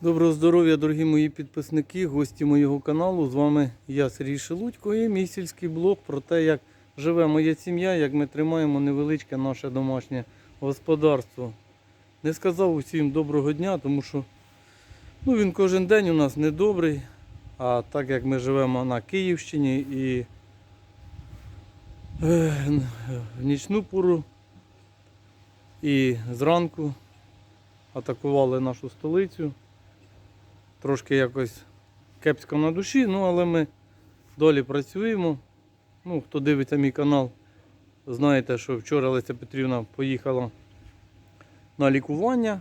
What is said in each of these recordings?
Доброго здоров'я, дорогі мої підписники, гості моєго каналу. З вами я, Сергій Шелудько, і мій сільський блог про те, як живе моя сім'я, як ми тримаємо невеличке наше домашнє господарство. Не сказав усім доброго дня, тому що ну, він кожен день у нас недобрий. А так як ми живемо на Київщині і е, в нічну пору і зранку атакували нашу столицю трошки якось кепсько на душі, ну але ми долі працюємо. Ну, хто дивиться мій канал, знаєте, що вчора Леся Петрівна поїхала на лікування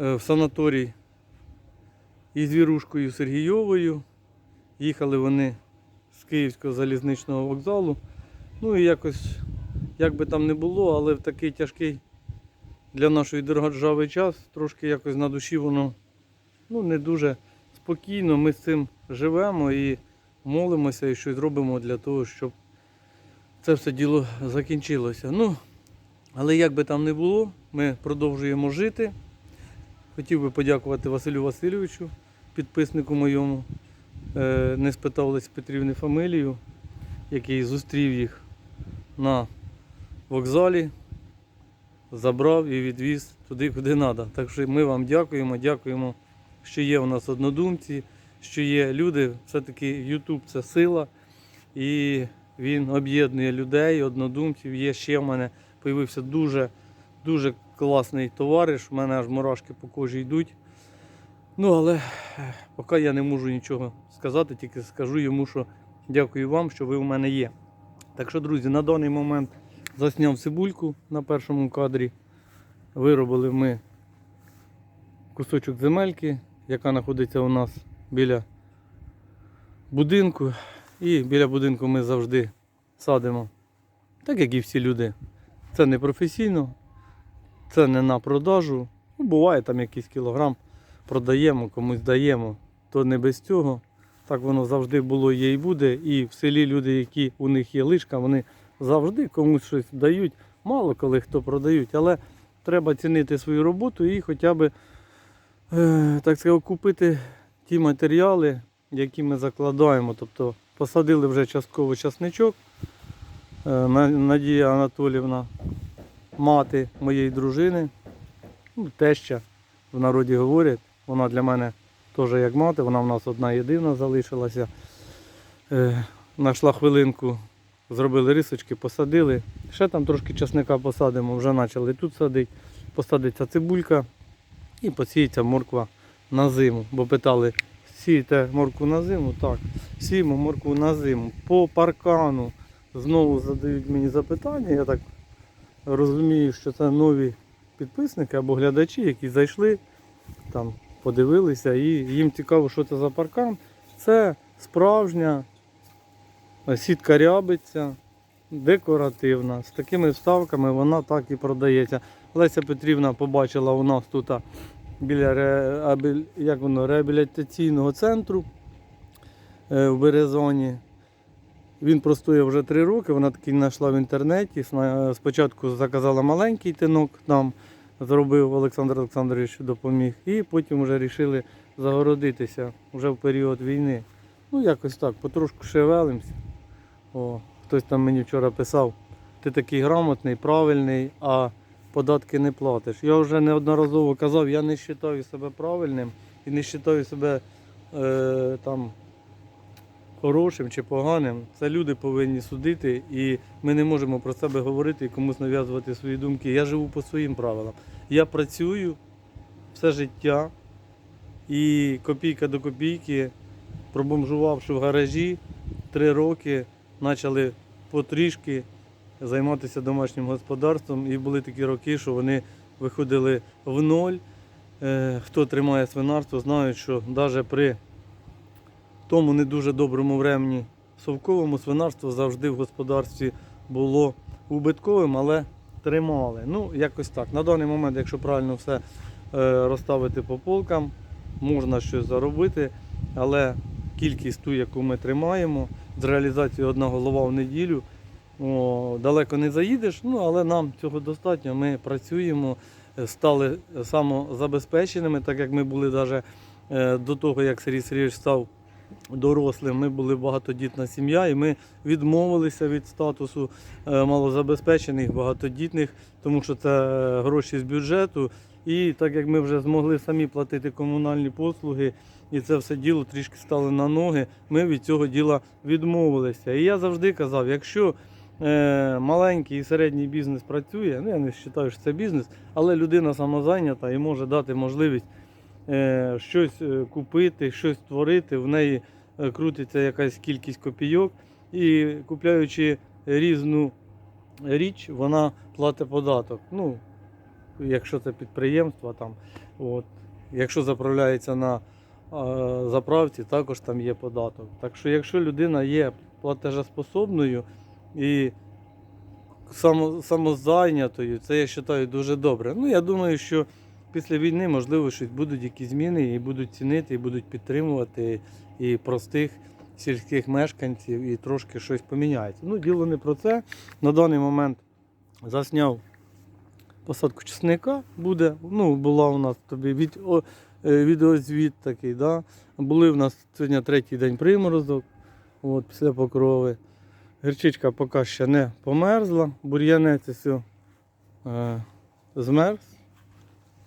е, в санаторій із Вірушкою Сергійовою. Їхали вони з Київського залізничного вокзалу. Ну і якось, як би там не було, але в такий тяжкий для нашої держави час, трошки якось на душі воно ну, не дуже спокійно. Ми з цим живемо і молимося і щось робимо для того, щоб це все діло закінчилося. Ну, але як би там не було, ми продовжуємо жити. Хотів би подякувати Василю Васильовичу, підписнику моєму. Е, Не спитав Лесі Петрівни фамилію, який зустрів їх на вокзалі, забрав і відвіз туди, куди треба. Так що ми вам дякуємо, дякуємо що є у нас однодумці, що є люди, все-таки YouTube це сила, і він об'єднує людей, однодумців. Є ще в мене появився дуже дуже класний товариш. У мене аж мурашки по кожі йдуть. Ну, але поки я не можу нічого сказати, тільки скажу йому, що дякую вам, що ви у мене є. Так що, друзі, на даний момент засняв цибульку на першому кадрі. Виробили ми кусочок земельки, яка знаходиться у нас біля будинку. І біля будинку ми завжди садимо, так як і всі люди. Це не професійно, це не на продажу. Ну, буває там якийсь кілограм продаємо, комусь даємо, то не без цього. Так воно завжди було, є і буде. І в селі люди, які у них є лишка, вони завжди комусь щось дають. Мало коли хто продають, але треба цінити свою роботу і хоча б так сказати, купити ті матеріали, які ми закладаємо. Тобто посадили вже частково часничок. Е, Надія Анатолівна, мати моєї дружини, ну, теща в народі говорять. Вона для мене теж як мати, вона в нас одна єдина залишилася. Е, Знайшла хвилинку, зробили рисочки, посадили. Ще там трошки часника посадимо, вже почали тут садити. Посадиться цибулька і посіється морква на зиму. Бо питали, сієте моркву на зиму? Так, сіємо моркву на зиму. По паркану знову задають мені запитання. Я так розумію, що це нові підписники або глядачі, які зайшли, там подивилися, і їм цікаво, що це за паркан. Це справжня сітка рябиця, декоративна. З такими вставками вона так і продається. Леся Петрівна побачила у нас тут біля як воно, реабілітаційного центру е, в Березоні. Він простоє вже три роки, вона такий знайшла в інтернеті. Спочатку заказала маленький тинок, нам зробив Олександр Олександрович допоміг. І потім вже вирішили загородитися вже в період війни. Ну, якось так, потрошку шевелимося. О, хтось там мені вчора писав, ти такий грамотний, правильний, а податки не платиш. Я вже неодноразово казав, я не вважаю себе правильним і не вважаю себе е, там хорошим чи поганим. Це люди повинні судити, і ми не можемо про себе говорити і комусь нав'язувати свої думки. Я живу по своїм правилам. Я працюю все життя і копійка до копійки, пробомжувавши в гаражі три роки, почали потрішки займатися домашнім господарством. І були такі роки, що вони виходили в ноль. Е, Хто тримає свинарство, знають, що навіть при тому не дуже доброму времені совковому свинарство завжди в господарстві було убитковим, але тримали. Ну, якось так. На даний момент, якщо правильно все е, розставити по полкам, можна щось заробити, але кількість ту, яку ми тримаємо, з реалізацією одна голова в неділю, о, далеко не заїдеш, ну, але нам цього достатньо. Ми працюємо. е, стали самозабезпеченими, так як ми були навіть до того, як Сергій Сергійович став дорослим, ми були багатодітна сім'я, і ми відмовилися від статусу е, малозабезпечених, багатодітних, тому що це е, гроші з бюджету. І так як ми вже змогли самі платити комунальні послуги, і це все діло трішки стали на ноги, ми від цього діла відмовилися. І я завжди казав, якщо е, маленький і середній бізнес працює, ну я не вважаю, що це бізнес, але людина самозайнята і може дати можливість е, щось е, купити, щось створити, в неї е, крутиться якась кількість копійок, і купляючи різну річ, вона платить податок. Ну, якщо це підприємство, там, от, якщо заправляється на е, заправці, також там є податок. Так що, якщо людина є платежеспособною і само, самозайнятою, це я вважаю дуже добре. Ну, я думаю, що після війни, можливо, щось будуть якісь зміни і будуть цінити, і будуть підтримувати і простих сільських мешканців, і трошки щось поміняється. Ну, діло не про це. На даний момент засняв посадку чесника буде. Ну, була у нас тобі від, е, відеозвіт такий. Да? Були в нас сьогодні третій день приморозок, от, після покрови. Гірчичка поки ще не померзла, бур'янець все е, змерз.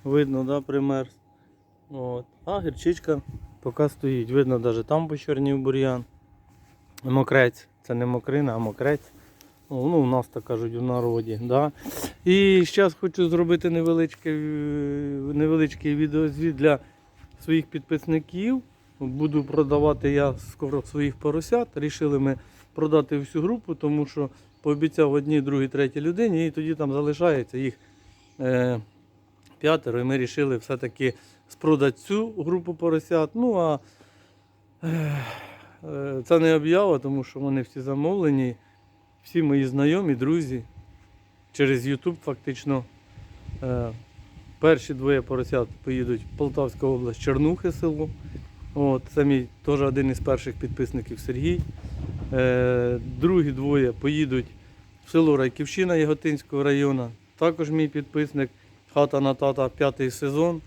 Видно, да, примерз. От. А гірчичка поки стоїть. Видно, навіть там почорнів бур'ян. Мокрець. Це не мокрина, а мокрець. Ну, у нас так кажуть у народі. Да? І зараз хочу зробити невеличкий, невеличкий відеозвіт для своїх підписників. Буду продавати я скоро своїх поросят. Рішили ми продати всю групу, тому що пообіцяв одній, другій, третій людині, і тоді там залишається їх е, п'ятеро. І ми вирішили все-таки спродати цю групу поросят. Ну а е, е, це не об'ява, тому що вони всі замовлені, всі мої знайомі, друзі. Через YouTube фактично. Е, перші двоє поросят поїдуть в Полтавську область, Чернухи село. От, це мій теж один із перших підписників Сергій. Е, другі двоє поїдуть в село Райківщина Яготинського району. Також мій підписник Хата на тата п'ятий сезон.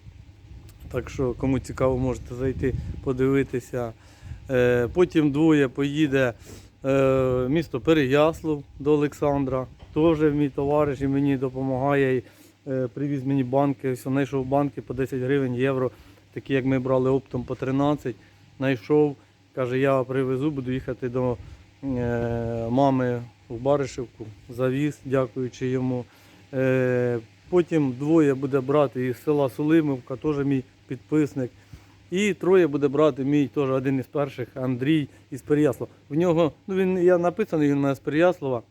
Так що, кому цікаво, можете зайти подивитися. Е, потім двоє поїде е, місто Переяслав до Олександра. Теж мій товариш і мені допомагає. Привіз мені банки, знайшов банки по 10 гривень, євро, такі як ми брали оптом по 13. Знайшов, каже, я привезу, буду їхати до мами в Баришівку, завіз, дякуючи йому. Е, потім двоє буде брати із села Сулимовка, теж мій підписник. І троє буде брати мій теж один із перших Андрій із Переяслава. В нього, ну він я написаний, він у мене з Переяслава.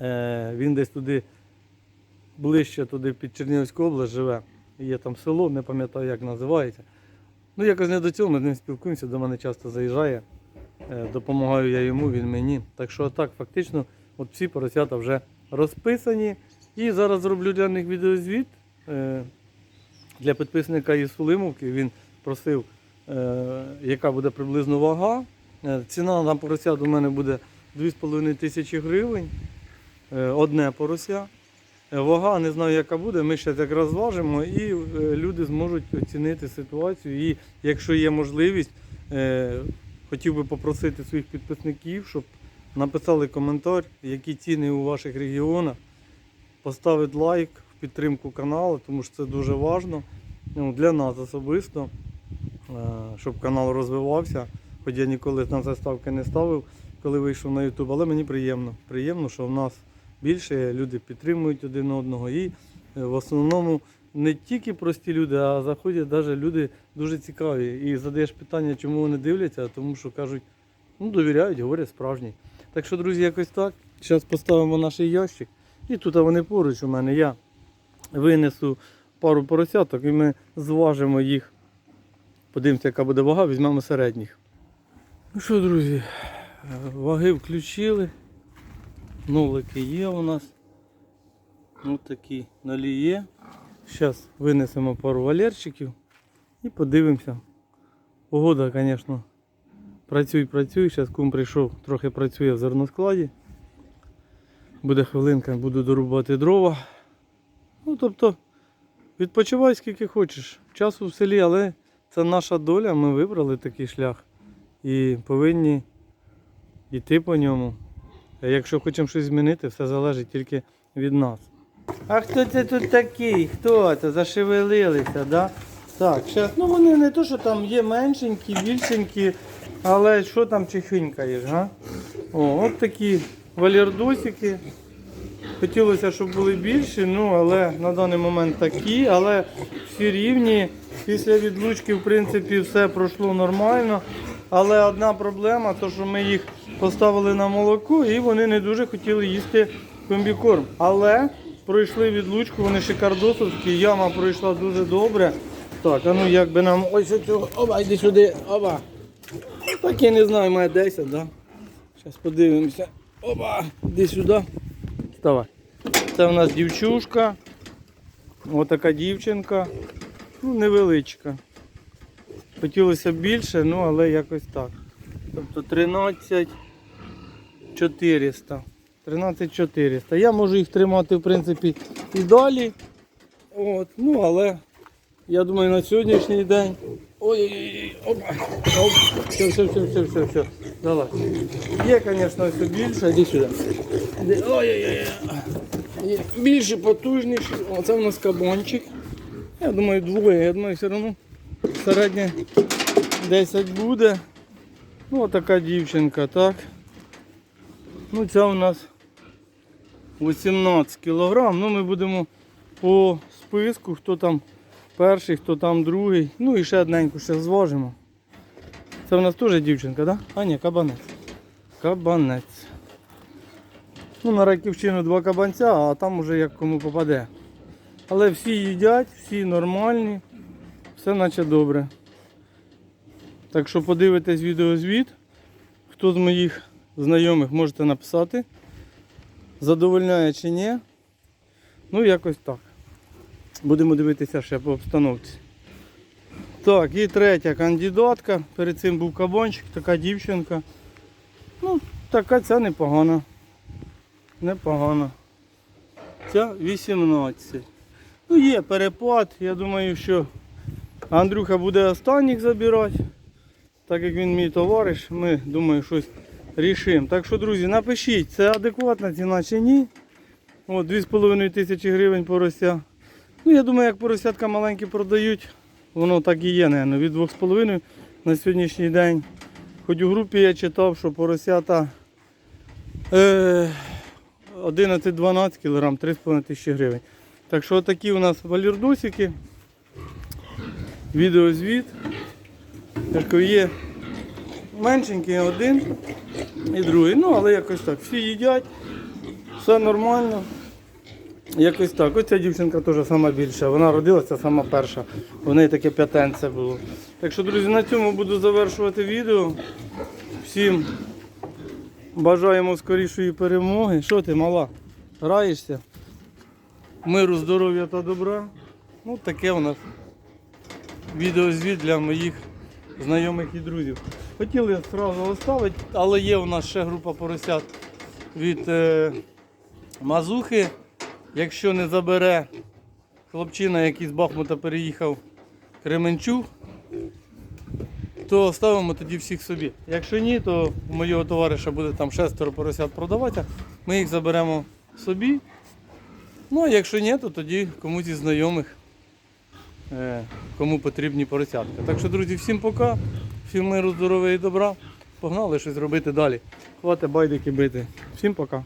Е, він десь туди ближче туди під Чернігівську область живе. Є там село, не пам'ятаю, як називається. Ну, якось не до цього, ми з ним спілкуємося, до мене часто заїжджає. Е, допомагаю я йому, він мені. Так що так, фактично, от всі поросята вже розписані. І зараз зроблю для них відеозвіт е, для підписника із Сулимовки. Він просив, е, яка буде приблизно вага. Ціна на поросят у мене буде 2,5 тисячі гривень. Одне порося. Вага не знаю, яка буде. Ми ще так розважимо і люди зможуть оцінити ситуацію. І якщо є можливість, хотів би попросити своїх підписників, щоб написали коментар, які ціни у ваших регіонах, поставити лайк в підтримку каналу, тому що це дуже важливо ну, для нас особисто, е, щоб канал розвивався. Хоч я ніколи на це ставки не ставив, коли вийшов на YouTube, але мені приємно. Приємно, що в нас більше люди підтримують один одного. І е, в основному не тільки прості люди, а заходять навіть люди дуже цікаві. І задаєш питання, чому вони дивляться, тому що кажуть, ну довіряють, говорять справжні. Так що, друзі, якось так. Зараз поставимо наш ящик. І тут вони поруч у мене. Я винесу пару поросяток і ми зважимо їх. Подивимося, яка буде вага, візьмемо середніх. Ну що, друзі, ваги включили. Нолики є у нас. Ось такі нолі є. Зараз винесемо пару валерчиків і подивимося. Погода, звісно, працюй, працюй. Зараз кум прийшов, трохи працює в зерноскладі. Буде хвилинка, буду дорубати дрова. Ну, тобто, Відпочивай скільки хочеш. Часу в селі, але це наша доля. Ми вибрали такий шлях і повинні йти по ньому. Якщо хочемо щось змінити, все залежить тільки від нас. А хто це тут такий? Хто це? Зашевелилися, да? Так, зараз, ну вони не то, що там є меншенькі, більшенькі, але що там чихенькаєш, га? О, от такі валірдосики. Хотілося, щоб були більші, ну але на даний момент такі, але всі рівні. Після відлучки, в принципі, все пройшло нормально. Але одна проблема, то що ми їх поставили на молоко і вони не дуже хотіли їсти комбікорм. Але пройшли відлучку, вони шикардосовські, яма пройшла дуже добре. Так, а ну як би нам ось цього. Оба, йди сюди, оба. Так я не знаю, має 10, да? Зараз подивимося. Оба, іди сюди. Вставай. Це у нас дівчушка. Отака дівчинка. Ну, невеличка. Хотілося б більше, ну але якось так. Тобто 13 400. 13 400. Я можу їх тримати, в принципі, і далі. От, ну, але я думаю, на сьогоднішній день. Ой-ой-ой, опа. Оп. Все, все, все, все, все, все. Давай. Є, звісно, все більше. Іди сюди. Ой-ой-ой. Є більші, потужніші. Оце у нас кабанчик. Я думаю, двоє. Я думаю, все одно середнє 10 буде. Ну, така дівчинка, так. Ну, ця у нас 18 кілограм. Ну, ми будемо по списку, хто там перший, хто там другий. Ну і ще одненьку ще зважимо. Це у нас теж дівчинка? Да? А ні, кабанець. Кабанець. Ну, на раківщину два кабанця, а там уже як кому попаде. Але всі їдять, всі нормальні, все наче добре. Так що подивитесь відеозвіт. Хто з моїх знайомих можете написати. Задовольняє чи ні. Ну, якось так. Будемо дивитися ще по обстановці. Так, і третя кандидатка. Перед цим був кабанчик, така дівчинка. Ну, така ця непогана. Непогано. Ця 18. Ну є перепад. Я думаю, що Андрюха буде останніх забирати. Так як він мій товариш, ми думаю, щось рішимо. Так що, друзі, напишіть, це адекватна ціна чи ні. От, 2,5 тисячі гривень порося. Ну, я думаю, як поросятка маленькі продають, воно так і є, наверное, від 2,5 на сьогоднішній день. Хоч у групі я читав, що поросята е, 11-12 кг, 3,5 тисячі гривень. Так що такі у нас валірдусики. Відеозвіт. Є меншенький один і другий. Ну, але якось так. Всі їдять, все нормально. Якось так. Оця дівчинка теж сама більша. Вона родилася сама перша. У неї таке п'ятенце було. Так що, друзі, на цьому буду завершувати відео. Всім бажаємо скорішої перемоги. Що ти, мала? Граєшся? Миру, здоров'я та добра. Ну, таке у нас відеозвіт для моїх знайомих і друзів. Хотіли одразу оставити, але є у нас ще група поросят від е, Мазухи. Якщо не забере хлопчина, який з Бахмута переїхав Кременчук, то ставимо тоді всіх собі. Якщо ні, то у моєго товариша буде там шестеро поросят продавати, ми їх заберемо собі. Ну а якщо ні, то тоді комусь із знайомих, е, кому потрібні поросятка. Так що, друзі, всім пока, всім миру, здоров'я і добра. Погнали щось робити далі. Хватить байдики бити. Всім пока.